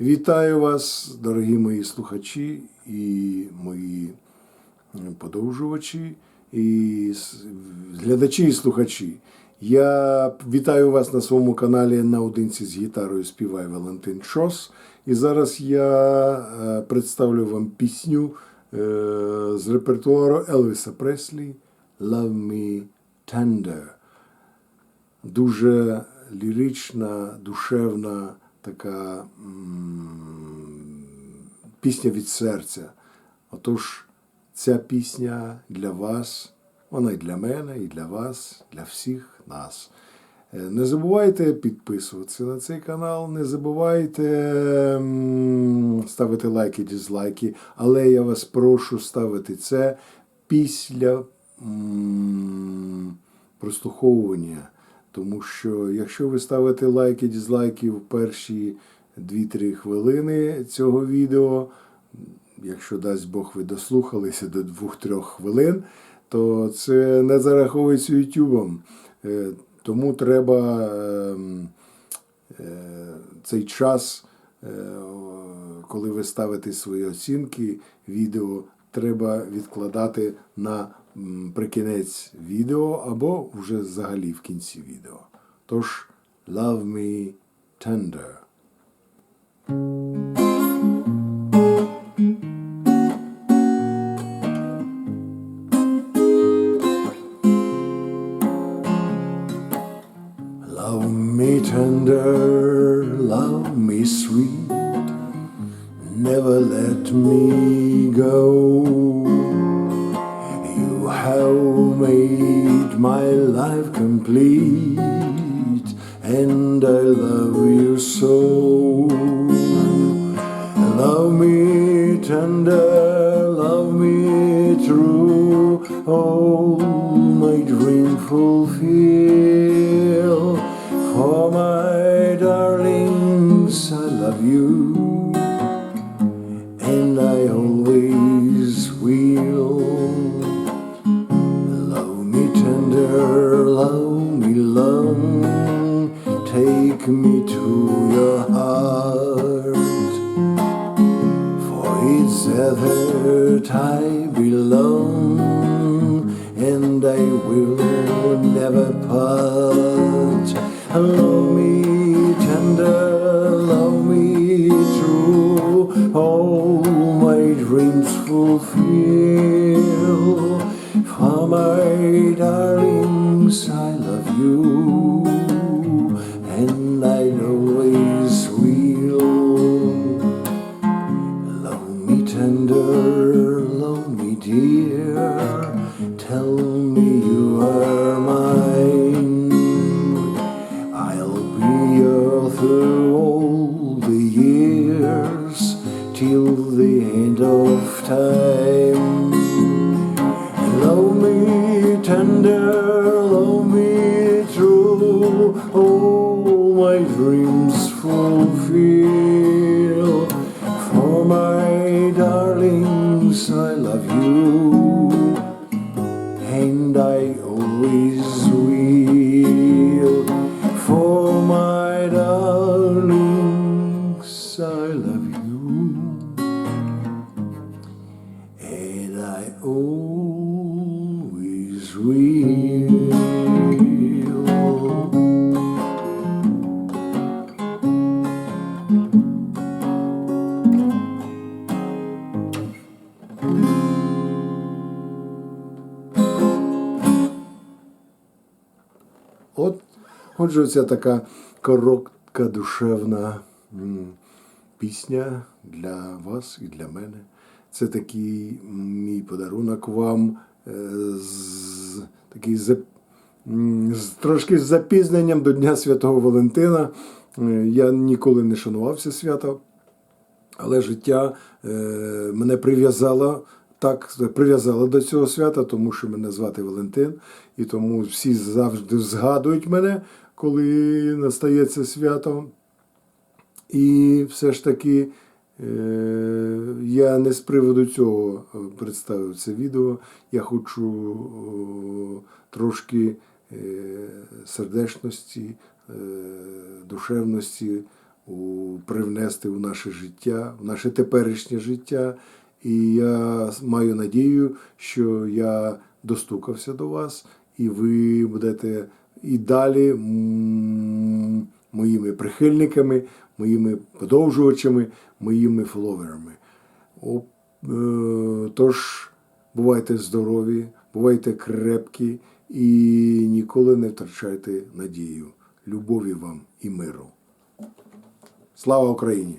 Вітаю вас, дорогі мої слухачі і мої подовжувачі, і глядачі і слухачі. Я вітаю вас на своєму каналі наодинці з гітарою співає Валентин Шос. І зараз я е, представлю вам пісню е, з репертуару Елвіса Преслі Love Me Tender дуже лірична, душевна така пісня від серця. Отож, ця пісня для вас, вона і для мене, і для вас, для всіх нас. Е, Не забувайте підписуватися на цей канал, не забувайте ставити лайки, дізлайки, але я вас прошу ставити це після прослуховування. Тому що якщо ви ставите лайки, дізлайки в перші 2-3 хвилини цього відео, якщо дасть Бог ви дослухалися до 2-3 хвилин, то це не зараховується Ютубом. Е, Тому треба ем, е, цей час, е, коли ви ставите свої оцінки відео, треба відкладати на м, прикінець відео або вже взагалі в кінці відео. Тож, love me tender. Love me tender, love me sweet, never let me go. Made my life complete, and I love you so. Love me tender, love me true, oh, my dream fulfill. Your heart. For it's that I belong, and I will never part. Love me tender, love me true, all my dreams fulfill. For my darlings, I love you, tender, lonely dear. Tell me you are mine. I'll be your through all the years till the end of time. Love me tender, love me true, all my dreams and I always will. For my darlings, I love you, and I always will. Отже, ця така коротка, душевна пісня для вас і для мене. Це такий мій подарунок вам е, з, такий з, з трошки з запізненням до Дня Святого Валентина. Е, Я ніколи не шанувався свята. Але життя е, мене прив'язало так, прив'язало до цього свята, тому що мене звати Валентин, і тому всі завжди згадують мене, коли настає це свято. І все ж таки е, я не з приводу цього е, представив це відео. Я хочу трошки е, сердечності, душевності привнести у наше життя, в наше теперішнє життя. І я маю надію, що я достукався до вас, і ви будете і далі моїми прихильниками, моїми подовжувачами, моїми фоловерами. Е, Тож бувайте здорові, бувайте крепкі і ніколи не втрачайте надію. Любові вам і миру. Слава Україні!